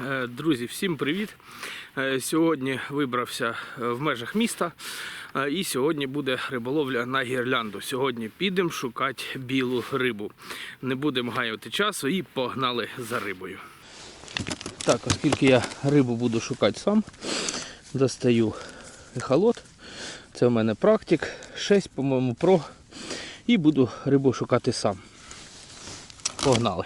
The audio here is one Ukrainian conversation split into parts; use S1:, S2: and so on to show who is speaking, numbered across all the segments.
S1: Е, Друзі, всім привіт! Е, Сьогодні вибрався е, в межах міста і сьогодні буде риболовля на гірлянду. Сьогодні підемо шукати білу рибу. Не будемо гаяти часу і погнали за рибою. Так, оскільки я рибу буду шукати сам, достаю ехолот. Це в мене практик 6, по-моєму, про. І буду рибу шукати сам. Погнали.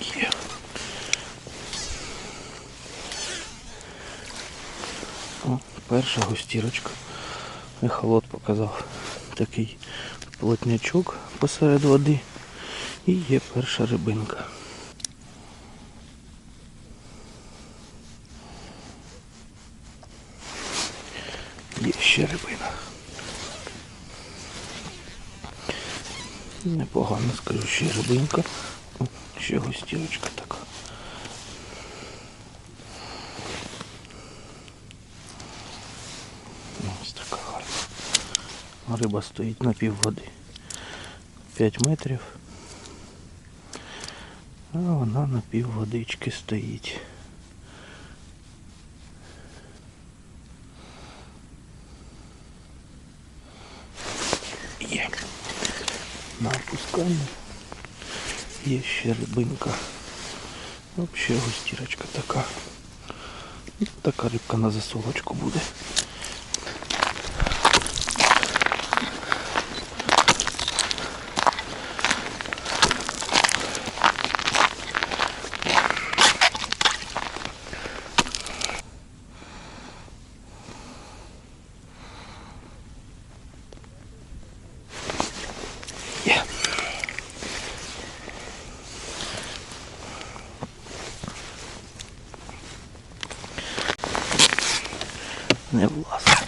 S1: Є. О, перша гостірочка. Ехолот показав такий плотнячок посеред води. І є перша рибинка. Є ще рибина. Непогано скажу, ще рибинка. Ще гостірочка така. Ось така гарна. Риба стоїть на пів води. 5 метрів. А вона на пів водички стоїть. Є. На опускання. Є ще рибинка. Взагалі густірочка така. Така рибка на засолочку буде. Є. Не влазить.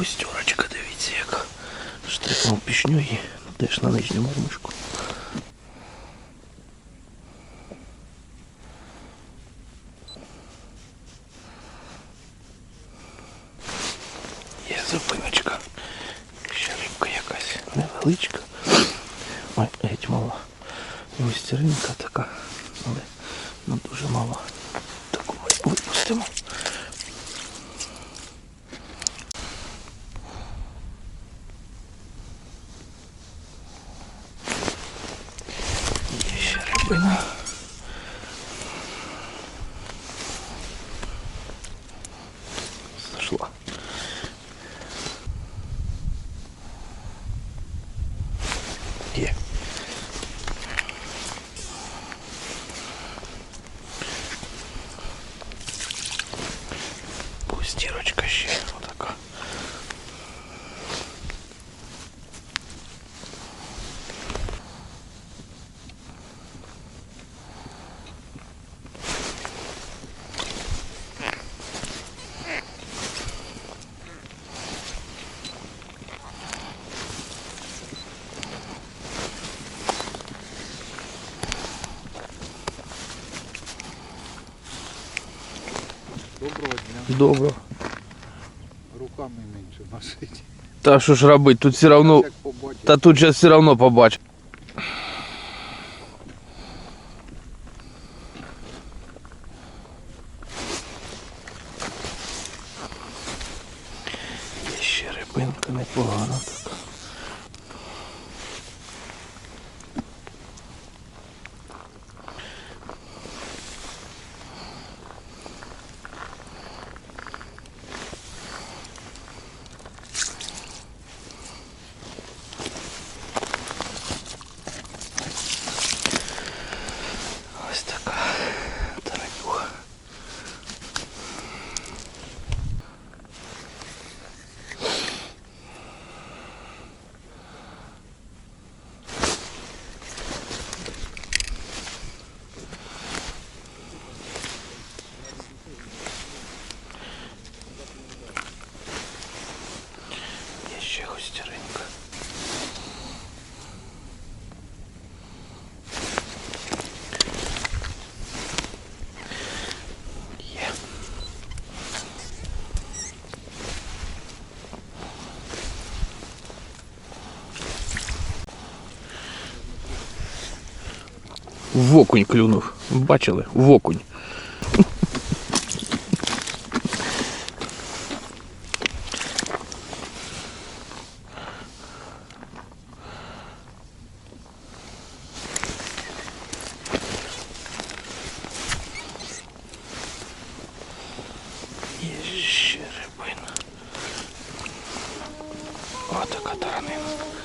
S1: Густерочка, дивіться, яка штрикнув пішню і теж на нижню мормишку. Є зупиночка. Ще рибка якась невеличка. Ой, геть мала. Густеринка така, але ну, дуже мала. Таку ми випустимо. Є ще рибина. Зашла. Є. Пустірочка ще отака.
S2: Доброго дня.
S1: Доброго.
S2: Руками менше носить.
S1: Та що ж робити? Тут все одно. Та тут же все одно побачу. Є ще рибинка непогана така. Ось така таранюха. В окунь клюнув. Бачили? В окунь. Є ще рибина. Отака таранина.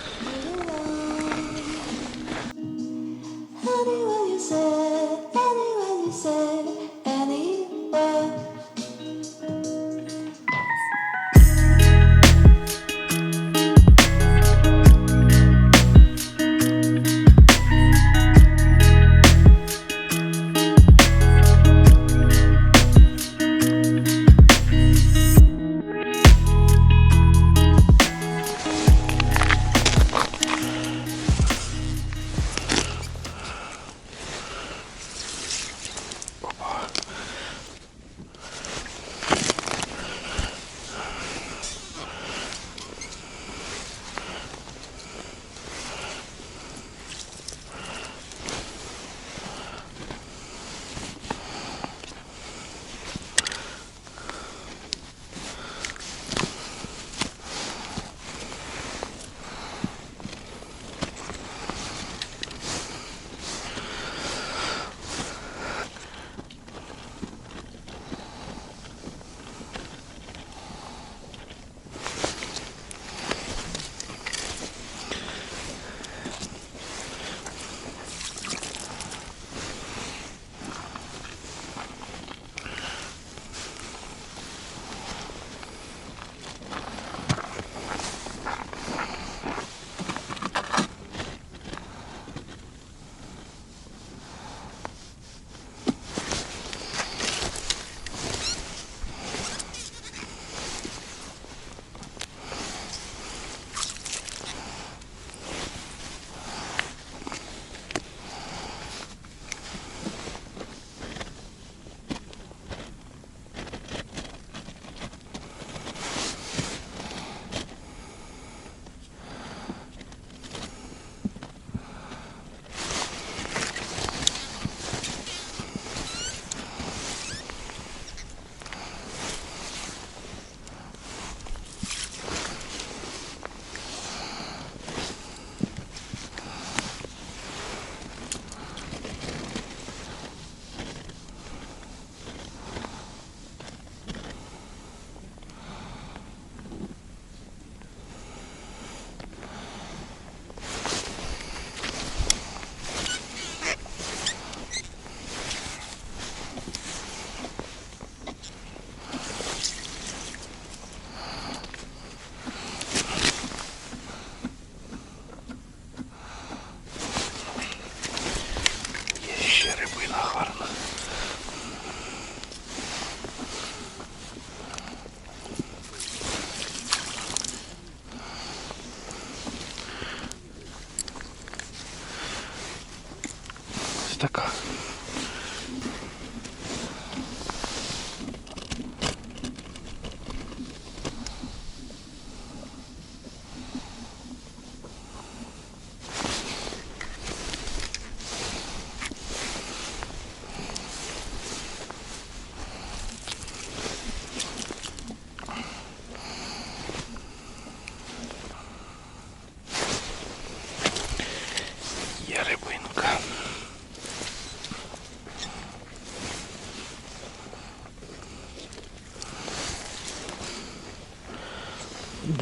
S1: Така.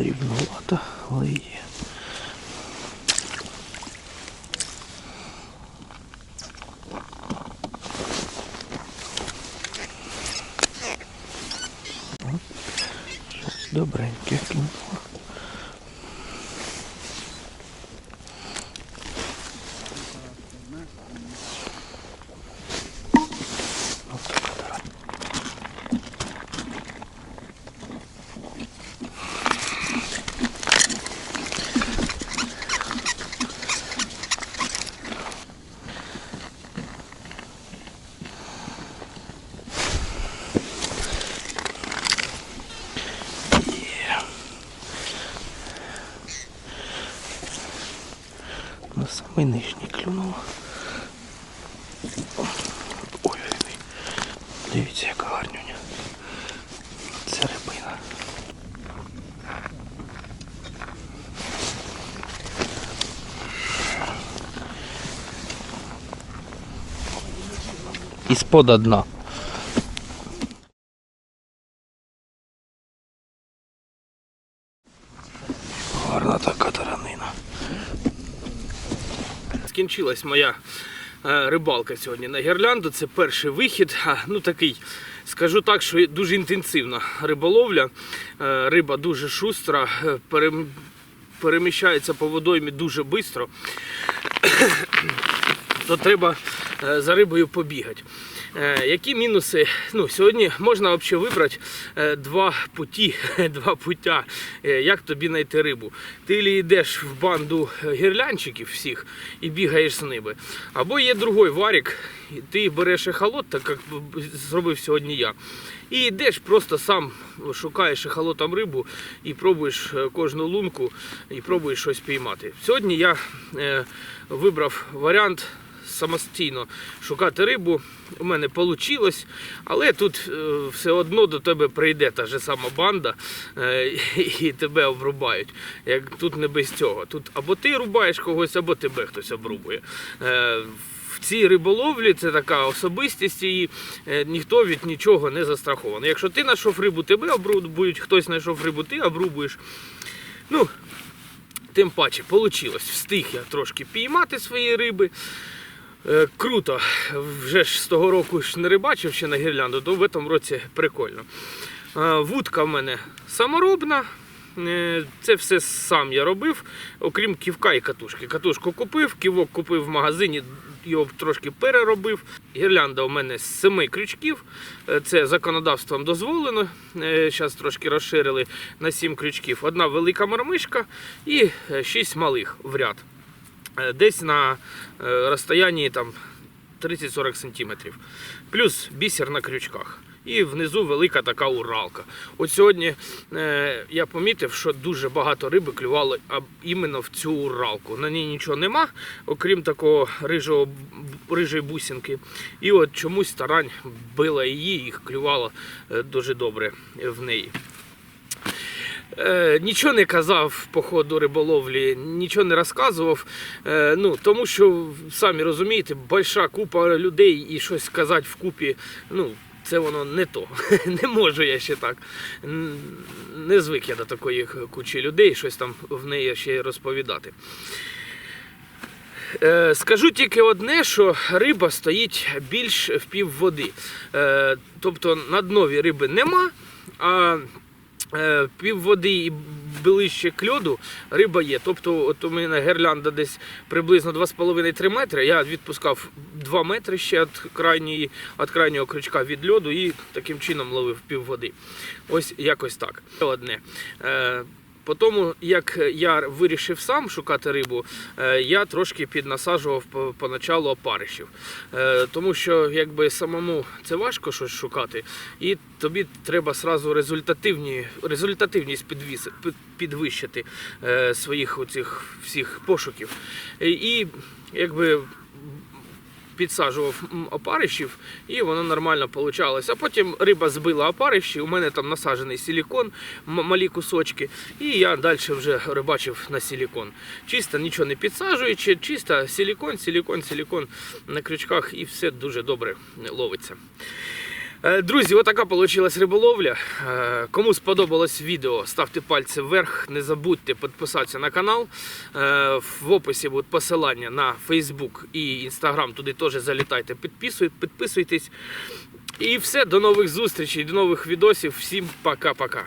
S1: Дрібнувата, але є. От, на самий нижній клюнув. Ой, ой, дивіться, яка гарнюня. Це рибина. І спода дна. Скінчилась моя е, рибалка сьогодні на гірлянду. Це перший вихід. Ну такий, скажу так, що дуже інтенсивна риболовля. Е, Риба дуже шустра, е, переміщається по водоймі дуже швидко. То треба за рибою побігати. Е, Які мінуси? Ну, сьогодні можна взагалі вибрати е, два путі, два пуття, е, як тобі знайти рибу. Ти лі йдеш в банду гірлянчиків всіх і бігаєш з ними. Або є другий варік, ти береш ехолот, так як зробив сьогодні я. І йдеш просто сам шукаєш ехолотом рибу і пробуєш кожну лунку і пробуєш щось піймати. Сьогодні я вибрав варіант самостійно шукати рибу. У мене вийшло, але тут е, все одно до тебе прийде та ж сама банда е, і тебе обрубають. Як тут не без цього. Тут або ти рубаєш когось, або тебе хтось обрубує. Е, в цій риболовлі це така особистість, і ніхто від нічого не застрахований. Якщо ти знайшов рибу, тебе обрубують, хтось знайшов рибу, ти обрубуєш. Ну, тим паче, вийшло. Встиг я трошки піймати свої риби. Е, Круто. Вже ж з того року ж не рибачив ще на гірлянду, то в цьому році прикольно. Е, Вудка в мене саморобна. Е, Це все сам я робив, окрім ківка і катушки. Катушку купив, ківок купив в магазині, його трошки переробив. Гірлянда у мене з семи крючків. Це законодавством дозволено. Зараз трошки розширили на сім крючків. Одна велика мармишка і шість малих в ряд. Е, Десь на е, розстоянні 30-40 см. Плюс бісер на крючках. І внизу велика така уралка. От сьогодні е, я помітив, що дуже багато риби клювало іменно в цю уралку. На ній нічого нема, окрім такого рижого, рижої бусинки. І от чомусь старань била її і клювало е, дуже добре в неї. Е, нічого не казав по ходу риболовлі, нічого не розказував. Е, ну, тому що, самі розумієте, больша купа людей і щось сказати вкупі, ну, це воно не то. не можу я ще так. Не звик я до такої кучі людей, щось там в неї ще розповідати. Е, Скажу тільки одне, що риба стоїть більш в пів води. Тобто на днові риби нема, а пів води і ближче к льоду риба є. Тобто, от у мене гірлянда десь приблизно 2,5-3 метри. Я відпускав 2 метри ще від, крайньої, від крайнього крючка від льоду і таким чином ловив пів води. Ось якось так. Одне. По тому, як я вирішив сам шукати рибу, е, я трошки піднасаджував по- поначалу опаришів. Е, Тому що якби самому це важко щось шукати, і тобі треба сразу результативні, результативність підвіс, підвищити е, своїх оцих всіх пошуків. І якби підсаджував опарищів, і воно нормально вийшло. А потім риба збила опариші, у мене там насаджений силікон, малі кусочки, і я далі вже рибачив на силікон. Чисто нічого не підсаджуючи, чисто силікон, силікон, силікон на крючках, і все дуже добре ловиться. Е, Друзі, отака вийшла риболовля. Е, Кому сподобалось відео, ставте пальці вверх. Не забудьте підписатися на канал. Е, В описі будуть посилання на Facebook і Instagram. Туди теж залітайте, підписуйтесь. І все, до нових зустрічей, до нових відосів. Всім пока-пока.